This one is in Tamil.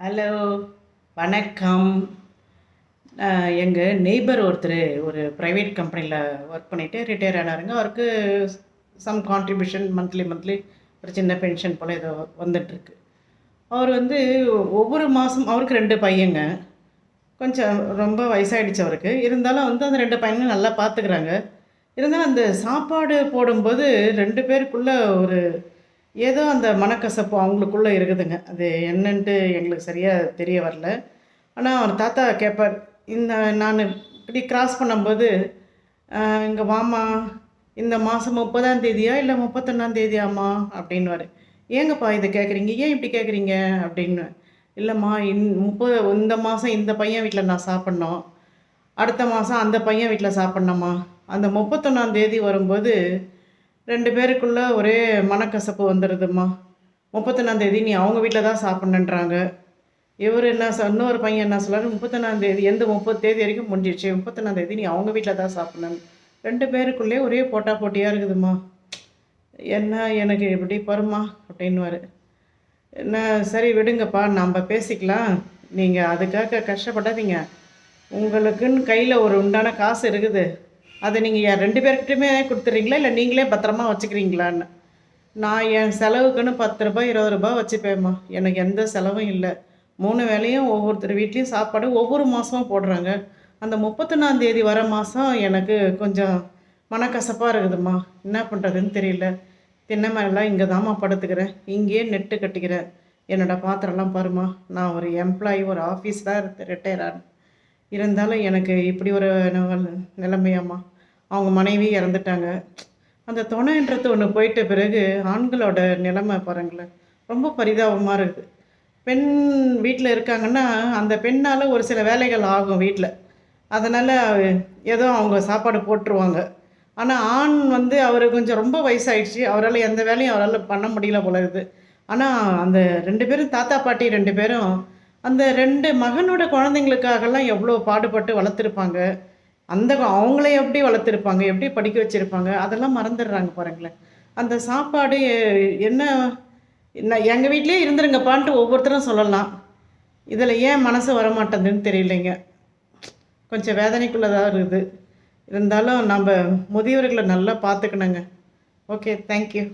ஹலோ வணக்கம். எங்கள் நெய்பர் ஒருத்தர் ஒரு ப்ரைவேட் கம்பெனியில் ஒர்க் பண்ணிவிட்டு ரிட்டையர் ஆனாருங்க. அவருக்கு சம் கான்ட்ரிபியூஷன் மந்த்லி மந்த்லி ஒரு சின்ன பென்ஷன் போல் ஏதோ வந்துட்டுருக்கு. அவர் வந்து ஒவ்வொரு மாதம் அவருக்கு ரெண்டு பையங்க. கொஞ்சம் ரொம்ப வயசாயிடுச்சு அவருக்கு. இருந்தாலும் வந்து அந்த ரெண்டு பையனும் நல்லா பார்த்துக்கிறாங்க இருந்தாலும் அந்த சாப்பாடு போடும்போது ரெண்டு பேருக்குள்ளே ஒரு ஏதோ அந்த மனக்கசப்பு அவங்களுக்குள்ளே இருக்குதுங்க. அது என்னன்ட்டு எங்களுக்கு சரியாக தெரிய வரல. ஆனால் அவர் தாத்தா கேட்பார் இந்த நான் இப்படி கிராஸ் பண்ணும்போது இங்கே வாமா இந்த மாதம் முப்பதாம் தேதியா இல்லை முப்பத்தொன்னாம் தேதியாம்மா? அப்படின்னுவார். ஏங்கப்பா இதை கேட்குறீங்க ஏன் இப்படி கேட்குறீங்க அப்படின்னு. இல்லைம்மா இன் முப்பது இந்த மாதம் இந்த பையன் வீட்டில் நான் சாப்பிட்ணும். அடுத்த மாதம் அந்த பையன் வீட்டில் சாப்பிட்ணம்மா. அந்த முப்பத்தொன்னாம் தேதி வரும்போது ரெண்டு பேருக்குள்ளே ஒரே மனக்கசப்பு வந்துடுதும்மா முப்பத்தொன்னாந்தேதி நீ அவங்க வீட்டில் தான் சாப்பிட்ணுன்றாங்க. இவர் என்ன சொ- இன்னொரு பையன் என்ன சொல்லாரு? முப்பத்தொன்னாந்தேதி எந்த முப்பது தேதி வரைக்கும் முடிஞ்சிடுச்சு முப்பத்தொன்னாந்தேதி நீ அவங்க வீட்டில் தான் சாப்பிட்ணும். ரெண்டு பேருக்குள்ளே ஒரே போட்டா போட்டியாக இருக்குதும்மா. என்ன எனக்கு இப்படி பருமா அப்படின்னுவாரு. என்ன சரி விடுங்கப்பா நம்ம பேசிக்கலாம். நீங்கள் அதுக்காக கஷ்டப்படாதீங்க. உங்களுக்குன்னு கையில் ஒரு உண்டான காசு இருக்குது. அதை நீங்கள் ரெண்டு பேர்கிட்டயுமே கொடுத்துட்றீங்களா இல்லை நீங்களே பத்திரமா வச்சுக்கிறீங்களான்னு? நான் என் செலவுக்குன்னு பத்து ரூபாய் இருபது ரூபாய் வச்சுப்பேம்மா. எனக்கு எந்த செலவும் இல்லை. மூணு வேலையும் ஒவ்வொருத்தர் வீட்லேயும் சாப்பாடு ஒவ்வொரு மாதமும் போடுறாங்க. அந்த முப்பத்தொன்னாந்தேதி வர மாதம் எனக்கு கொஞ்சம் மனக்கசப்பாக இருக்குதும்மா. என்ன பண்ணுறதுன்னு தெரியல. திண்ணமேலாம் இங்கே தாம்மா படுத்துக்கிறேன். இங்கேயே நெட்டு கட்டிக்கிறேன். என்னோடய பாத்திரம்லாம் பாருமா நான் ஒரு எம்ப்ளாயி ஒரு ஆஃபீஸ் தான் ரிட்டையர் ஆனேன் இருந்தாலும் எனக்கு இப்படி ஒரு நிலைமையாம்மா. அவங்க மனைவி இறந்துட்டாங்க. அந்த துணைன்றது ஒன்று போயிட்ட பிறகு ஆண்களோட நிலைமை பாருங்களேன். ரொம்ப பரிதாபமாக இருக்குது பெண் வீட்டில் இருக்காங்கன்னா அந்த பெண்ணால் ஒரு சில வேலைகள் ஆகும் வீட்டில் அதனால் ஏதோ அவங்க சாப்பாடு போட்டுருவாங்க. ஆனால் ஆண் வந்து அவர் கொஞ்சம் ரொம்ப வயசாயிடுச்சு. அவரால் எந்த வேலையும் அவரால் பண்ண முடியல போல இருக்குது. ஆனால் அந்த ரெண்டு பேரும் தாத்தா பாட்டி ரெண்டு பேரும் அந்த ரெண்டு மகனோட குழந்தைங்களுக்காகலாம் எவ்வளோ பாடுபட்டு வளர்த்துருப்பாங்க? அந்த அவங்கள எப்படி வளர்த்துருப்பாங்க? எப்படி படிக்க வச்சுருப்பாங்க? அதெல்லாம் மறந்துடுறாங்க பாருங்களேன். அந்த சாப்பாடு என்ன நான் எங்கள் வீட்லேயே இருந்துருங்கப்பான்ட்டு ஒவ்வொருத்தரும் சொல்லலாம். இதில் ஏன் மனசு வரமாட்டேங்குதுன்னு தெரியலைங்க. கொஞ்சம் வேதனைக்குள்ளதாக இருக்குது. இருந்தாலும் நம்ம முதியவர்களை நல்லா பார்த்துக்கணுங்க. Okay thank you